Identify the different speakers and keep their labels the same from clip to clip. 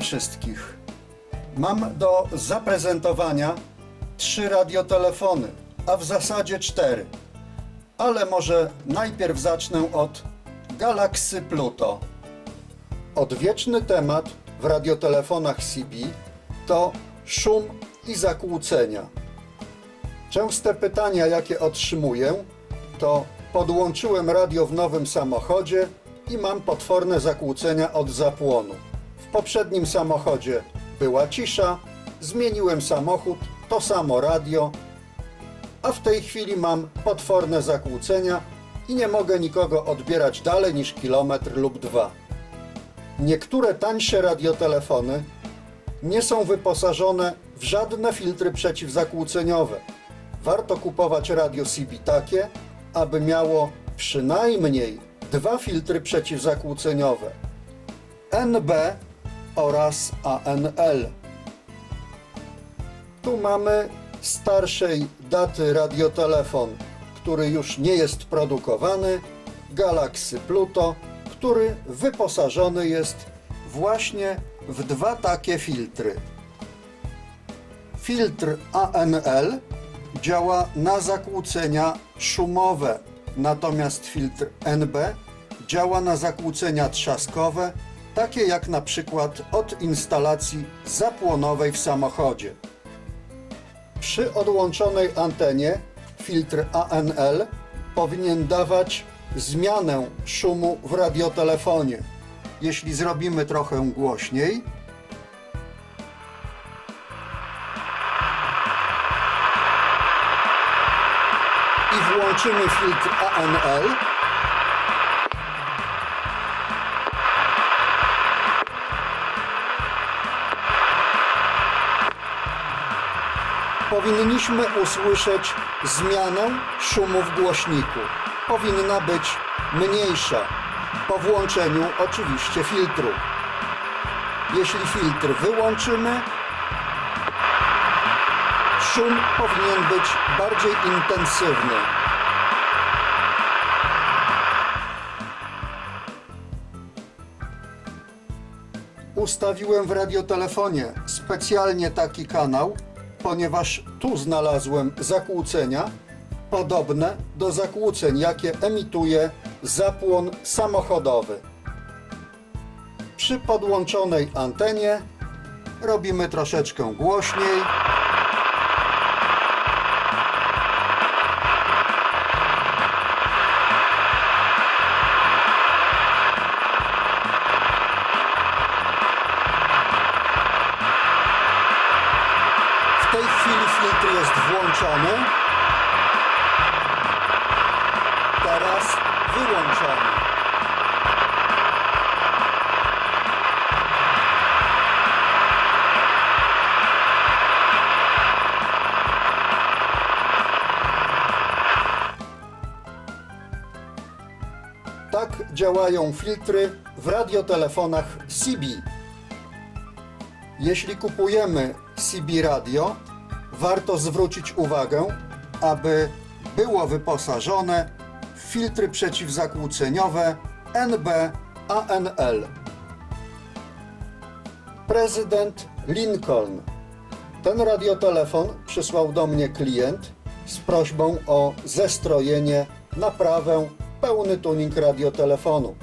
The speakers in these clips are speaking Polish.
Speaker 1: Wszystkich. Mam do zaprezentowania trzy radiotelefony, a w zasadzie cztery. Ale może najpierw zacznę od Galaxy Pluto. Odwieczny temat w radiotelefonach CB to szum i zakłócenia. Częste pytania, jakie otrzymuję, to podłączyłem radio w nowym samochodzie i mam potworne zakłócenia od zapłonu. Poprzednim samochodzie była cisza, zmieniłem samochód, to samo radio, a w tej chwili mam potworne zakłócenia i nie mogę nikogo odbierać dalej niż kilometr lub dwa. Niektóre tańsze radiotelefony nie są wyposażone w żadne filtry przeciwzakłóceniowe. Warto kupować radio CB takie, aby miało przynajmniej dwa filtry przeciwzakłóceniowe NB oraz ANL. Tu mamy starszej daty radiotelefon, który już nie jest produkowany, Galaxy Pluto, który wyposażony jest właśnie w dwa takie filtry. Filtr ANL działa na zakłócenia szumowe, natomiast filtr NB działa na zakłócenia trzaskowe, takie jak na przykład od instalacji zapłonowej w samochodzie. Przy odłączonej antenie filtr ANL powinien dawać zmianę szumu w radiotelefonie. Jeśli zrobimy trochę głośniej, i włączymy filtr ANL, powinniśmy usłyszeć zmianę szumu w głośniku. Powinna być mniejsza, po włączeniu oczywiście filtru. Jeśli filtr wyłączymy, szum powinien być bardziej intensywny. Ustawiłem w radiotelefonie specjalnie taki kanał, ponieważ tu znalazłem zakłócenia podobne do zakłóceń, jakie emituje zapłon samochodowy. Przy podłączonej antenie robimy troszeczkę głośniej. Włączony. Teraz wyłączony. Tak działają filtry w radiotelefonach CB. Jeśli kupujemy CB radio, warto zwrócić uwagę, aby było wyposażone w filtry przeciwzakłóceniowe NB ANL. Prezydent Lincoln. Ten radiotelefon przysłał do mnie klient z prośbą o zestrojenie, naprawę, pełny tuning radiotelefonu.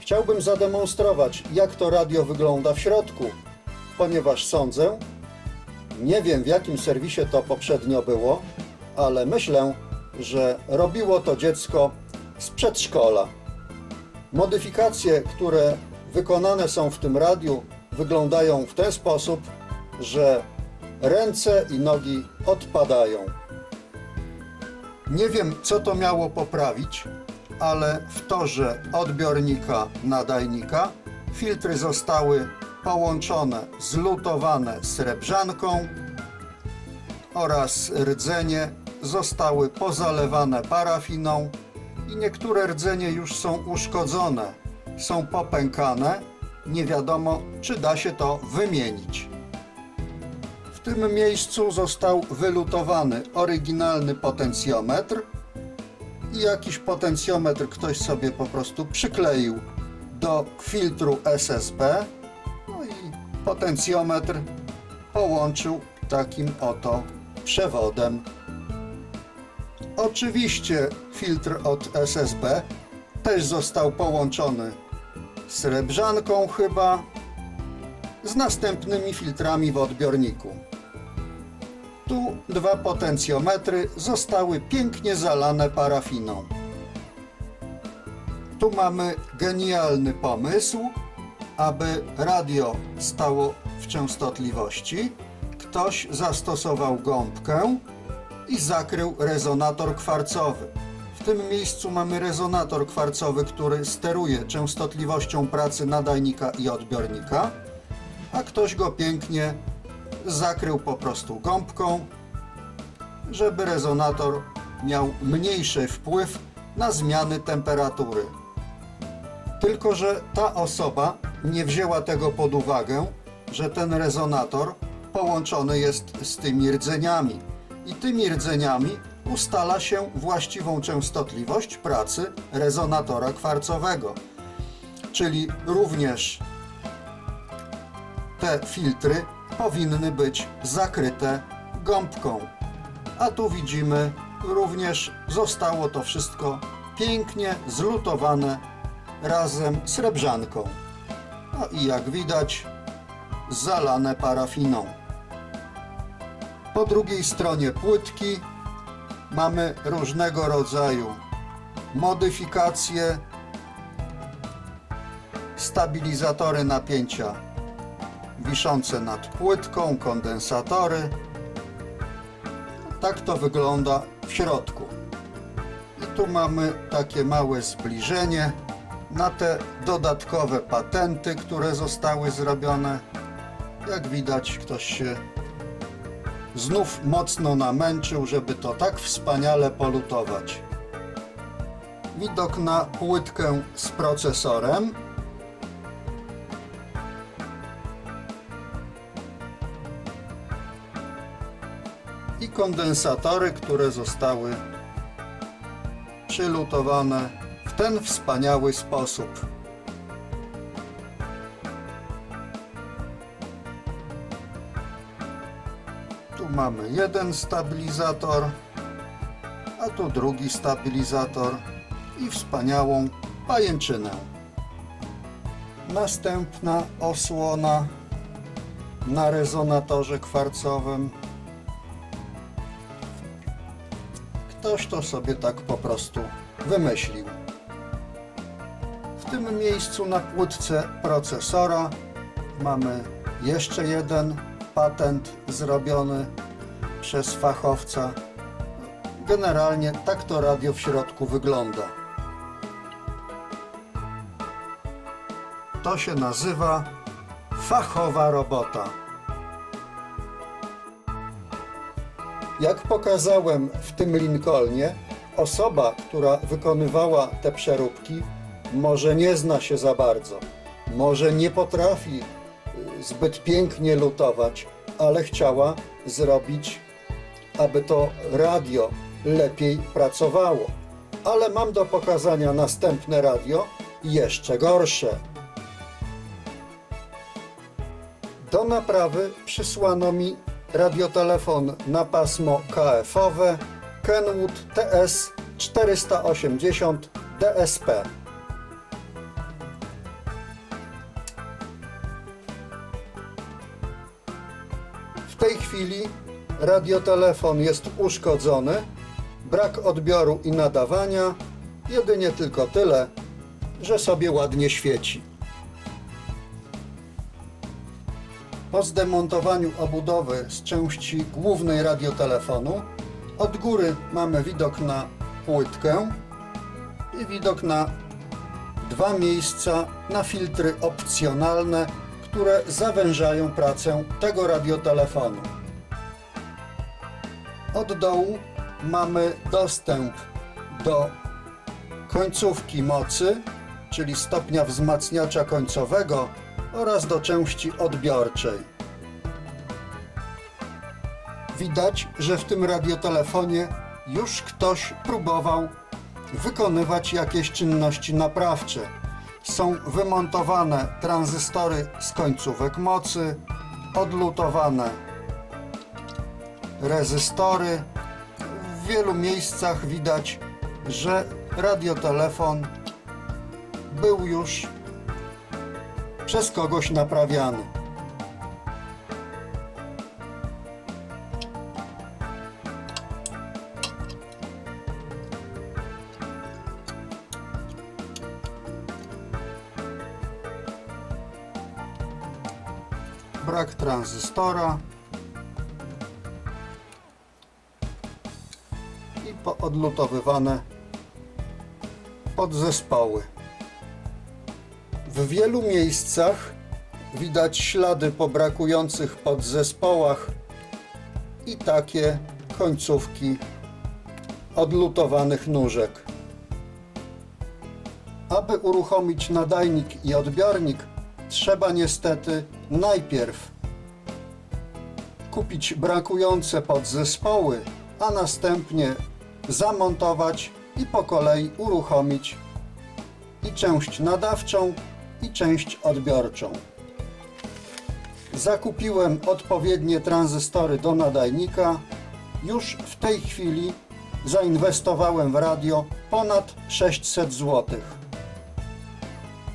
Speaker 1: Chciałbym zademonstrować, jak to radio wygląda w środku, ponieważ sądzę, nie wiem w jakim serwisie to poprzednio było, ale myślę, że robiło to dziecko z przedszkola. Modyfikacje, które wykonane są w tym radiu, wyglądają w ten sposób, że ręce i nogi odpadają. Nie wiem, co to miało poprawić, ale w torze odbiornika nadajnika filtry zostały połączone, zlutowane srebrzanką oraz rdzenie zostały pozalewane parafiną i niektóre rdzenie już są uszkodzone, są popękane. Nie wiadomo, czy da się to wymienić. W tym miejscu został wylutowany oryginalny potencjometr i jakiś potencjometr ktoś sobie po prostu przykleił do filtru SSB. No i potencjometr połączył takim oto przewodem. Oczywiście filtr od SSB też został połączony srebrzanką chyba z następnymi filtrami w odbiorniku. Tu dwa potencjometry zostały pięknie zalane parafiną. Tu mamy genialny pomysł, aby radio stało w częstotliwości. Ktoś zastosował gąbkę i zakrył rezonator kwarcowy. W tym miejscu mamy rezonator kwarcowy, który steruje częstotliwością pracy nadajnika i odbiornika, a ktoś go pięknie zakrył po prostu gąbką, żeby rezonator miał mniejszy wpływ na zmiany temperatury. Tylko, że ta osoba nie wzięła tego pod uwagę, że ten rezonator połączony jest z tymi rdzeniami i tymi rdzeniami ustala się właściwą częstotliwość pracy rezonatora kwarcowego. Czyli również te filtry powinny być zakryte gąbką. A tu widzimy, również zostało to wszystko pięknie zlutowane razem z srebrzanką. No i jak widać, zalane parafiną. Po drugiej stronie płytki mamy różnego rodzaju modyfikacje, stabilizatory napięcia wiszące nad płytką, kondensatory. Tak to wygląda w środku. I tu mamy takie małe zbliżenie na te dodatkowe patenty, które zostały zrobione. Jak widać, ktoś się znów mocno namęczył, żeby to tak wspaniale polutować. Widok na płytkę z procesorem. i kondensatory, które zostały przylutowane w ten wspaniały sposób. Tu mamy jeden stabilizator, a tu drugi stabilizator i wspaniałą pajęczynę. Następna osłona na rezonatorze kwarcowym. Ktoś to sobie tak po prostu wymyślił. Tym miejscu na płytce procesora mamy jeszcze jeden patent zrobiony przez fachowca. Generalnie tak to radio w środku wygląda. To się nazywa fachowa robota. Jak pokazałem w tym Lincolnie, osoba, która wykonywała te przeróbki, może nie zna się za bardzo, może nie potrafi y, zbyt pięknie lutować, ale chciała zrobić, aby to radio lepiej pracowało. Ale mam do pokazania następne radio, jeszcze gorsze. Do naprawy przysłano mi radiotelefon na pasmo KF-owe Kenwood TS 480 DSP. Chwili radiotelefon jest uszkodzony, brak odbioru i nadawania, jedynie tylko tyle, że sobie ładnie świeci. Po zdemontowaniu obudowy z części głównej radiotelefonu od góry mamy widok na płytkę i widok na dwa miejsca na filtry opcjonalne, które zawężają pracę tego radiotelefonu. Od dołu mamy dostęp do końcówki mocy, czyli stopnia wzmacniacza końcowego oraz do części odbiorczej. Widać, że w tym radiotelefonie już ktoś próbował wykonywać jakieś czynności naprawcze. są wymontowane tranzystory z końcówek mocy, odlutowane rezystory. W wielu miejscach widać, że radiotelefon był już przez kogoś naprawiany. Brak tranzystora i poodlutowywane podzespoły. W wielu miejscach widać ślady po brakujących podzespołach i takie końcówki odlutowanych nóżek. Aby uruchomić nadajnik i odbiornik, trzeba niestety najpierw kupić brakujące podzespoły, a następnie zamontować i po kolei uruchomić i część nadawczą i część odbiorczą. Zakupiłem odpowiednie tranzystory do nadajnika. Już w tej chwili zainwestowałem w radio ponad 600 zł.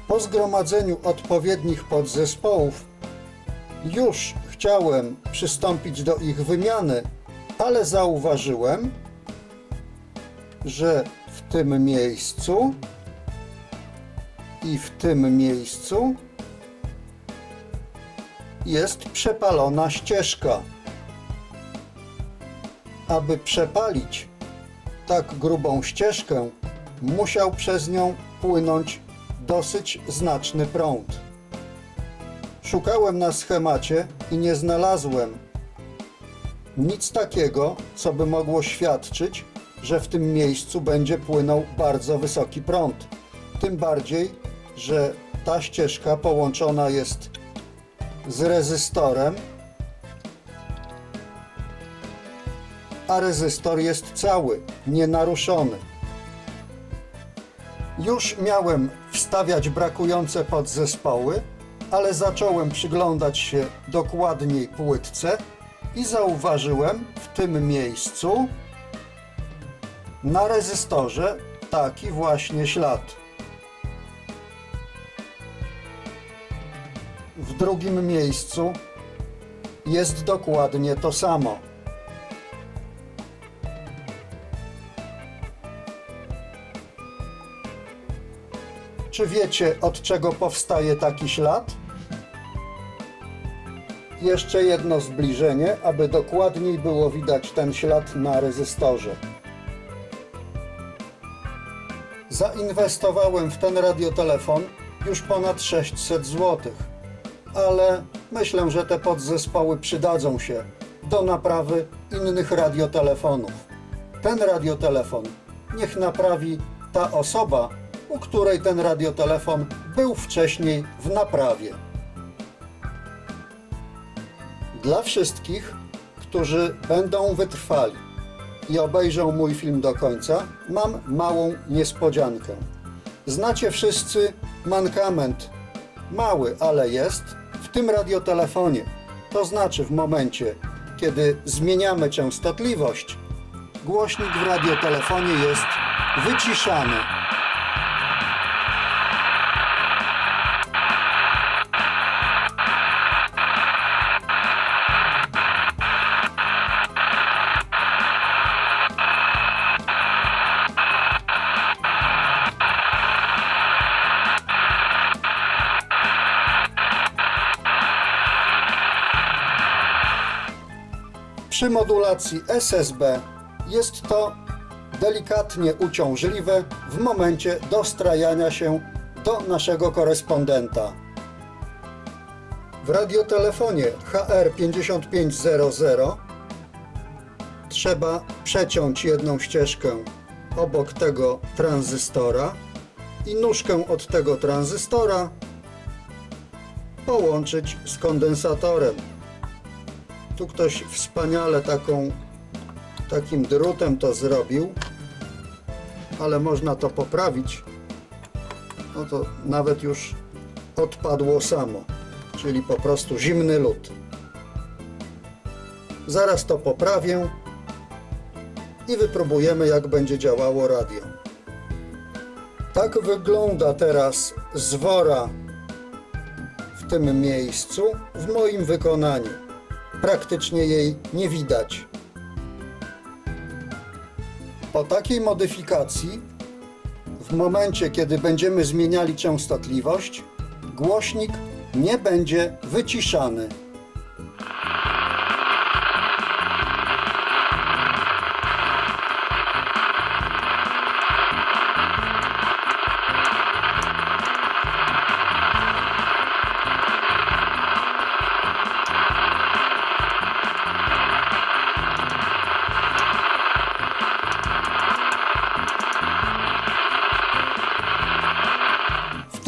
Speaker 1: Po zgromadzeniu odpowiednich podzespołów już chciałem przystąpić do ich wymiany, ale zauważyłem, że w tym miejscu i w tym miejscu jest przepalona ścieżka. Aby przepalić tak grubą ścieżkę, musiał przez nią płynąć dosyć znaczny prąd. Szukałem na schemacie i nie znalazłem nic takiego, co by mogło świadczyć, że w tym miejscu będzie płynął bardzo wysoki prąd. Tym bardziej, że ta ścieżka połączona jest z rezystorem, a rezystor jest cały, nienaruszony. Już miałem wstawiać brakujące podzespoły, ale zacząłem przyglądać się dokładniej płytce i zauważyłem w tym miejscu na rezystorze taki właśnie ślad. W drugim miejscu jest dokładnie to samo. Czy wiecie, od czego powstaje taki ślad? Jeszcze jedno zbliżenie, aby dokładniej było widać ten ślad na rezystorze. Zainwestowałem w ten radiotelefon już ponad 600 zł, ale myślę, że te podzespoły przydadzą się do naprawy innych radiotelefonów. Ten radiotelefon niech naprawi ta osoba, u której ten radiotelefon był wcześniej w naprawie. Dla wszystkich, którzy będą wytrwali i obejrzą mój film do końca, mam małą niespodziankę. Znacie wszyscy mankament, mały, ale jest, w tym radiotelefonie. To znaczy w momencie, kiedy zmieniamy częstotliwość, głośnik w radiotelefonie jest wyciszany. Przy modulacji SSB jest to delikatnie uciążliwe w momencie dostrajania się do naszego korespondenta. W radiotelefonie HR5500 trzeba przeciąć jedną ścieżkę obok tego tranzystora i nóżkę od tego tranzystora połączyć z kondensatorem. Tu ktoś wspaniale taką, takim drutem to zrobił, ale można to poprawić. no to nawet już odpadło samo, czyli po prostu zimny lód. Zaraz to poprawię i wypróbujemy, jak będzie działało radio. Tak wygląda teraz zwora w tym miejscu w moim wykonaniu. Praktycznie jej nie widać. Po takiej modyfikacji, w momencie kiedy będziemy zmieniali częstotliwość, głośnik nie będzie wyciszany.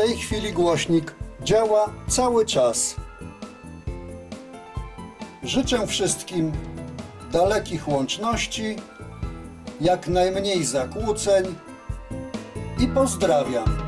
Speaker 1: Tej chwili głośnik działa cały czas. Życzę wszystkim dalekich łączności, jak najmniej zakłóceń i pozdrawiam.